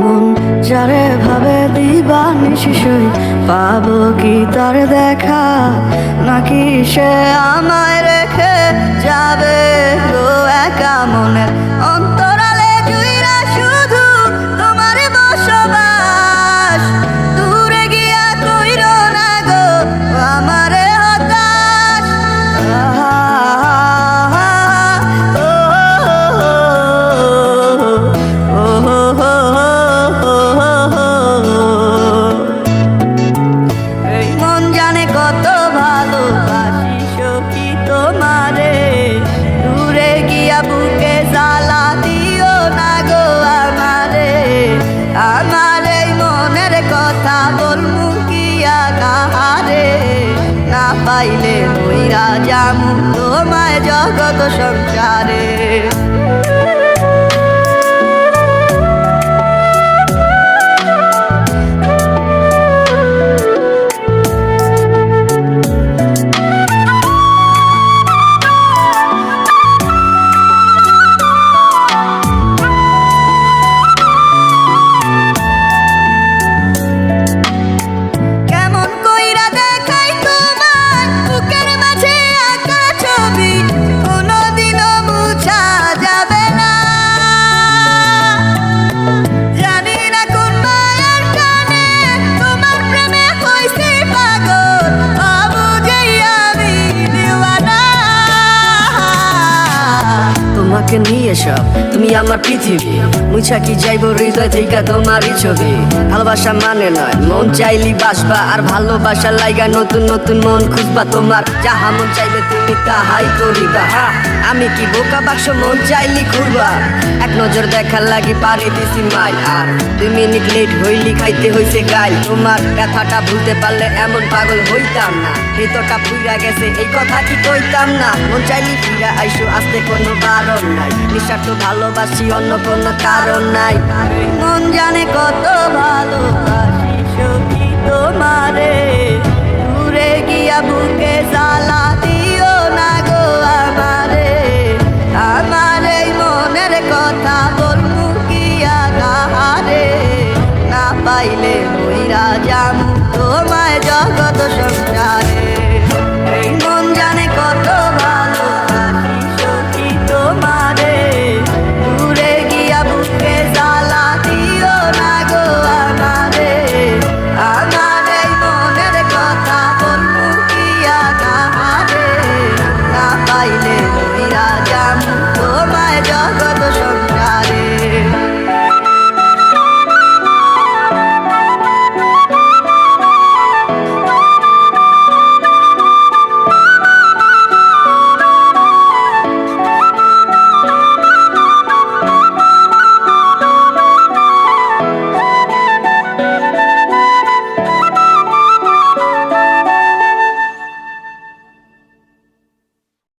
মন, যারে ভাবে দিবা নিশিশুই পাবো কি তার দেখা? নাকি সে আমায় রেখে যাবে গো একা মনের তোমারে। দূরে গিয়া বুকে জ্বালা দিও না গো আমারে। আমার এই মনের কথা বলমু কিয়া কাহারে? না পাইলে মইরা জামু তোমায় জগত সংসারে। তোমাকে নিয়ে সব তুমি আমার পৃথিবী। মুছা কি যাইব হৃদয় থেকে ছবি। ভালোবাসা মানে নয়, মন চাইলি বাসবা, আর ভালোবাসা লাইগা নতুন নতুন মন খুঁজবা তোমার। যাহা মন চাইলে তুমি তাহাই করিবা। আমি কি বোকা বাক্স মন চাইলি ঘুরবা? এক নজর দেখার লাগি পারি দিছি মাইল। আর দুই মিনিট লেট হইলি খাইতে হইছে গাইল। তোমার ব্যথাটা ভুলতে পারলে এমন পাগল হইতাম না। ভেতরটা পুইরা গেছে, এই কথা কি কইতাম না? মন চাইলি ফিরা আইসো আসতে কোনো বারণ নাই। নিঃস্বার্থ ভালোবাসি, অন্য কোনো কারণ নাই। মন জানে কত ভালোবাসি, সখী তোমারে। দূরে গিয়া বুকে জ্বালা দিও না গো আমারে। আমার এই মনের কথা বলব কিয়া কাহারে না পাইলে মইরা যাম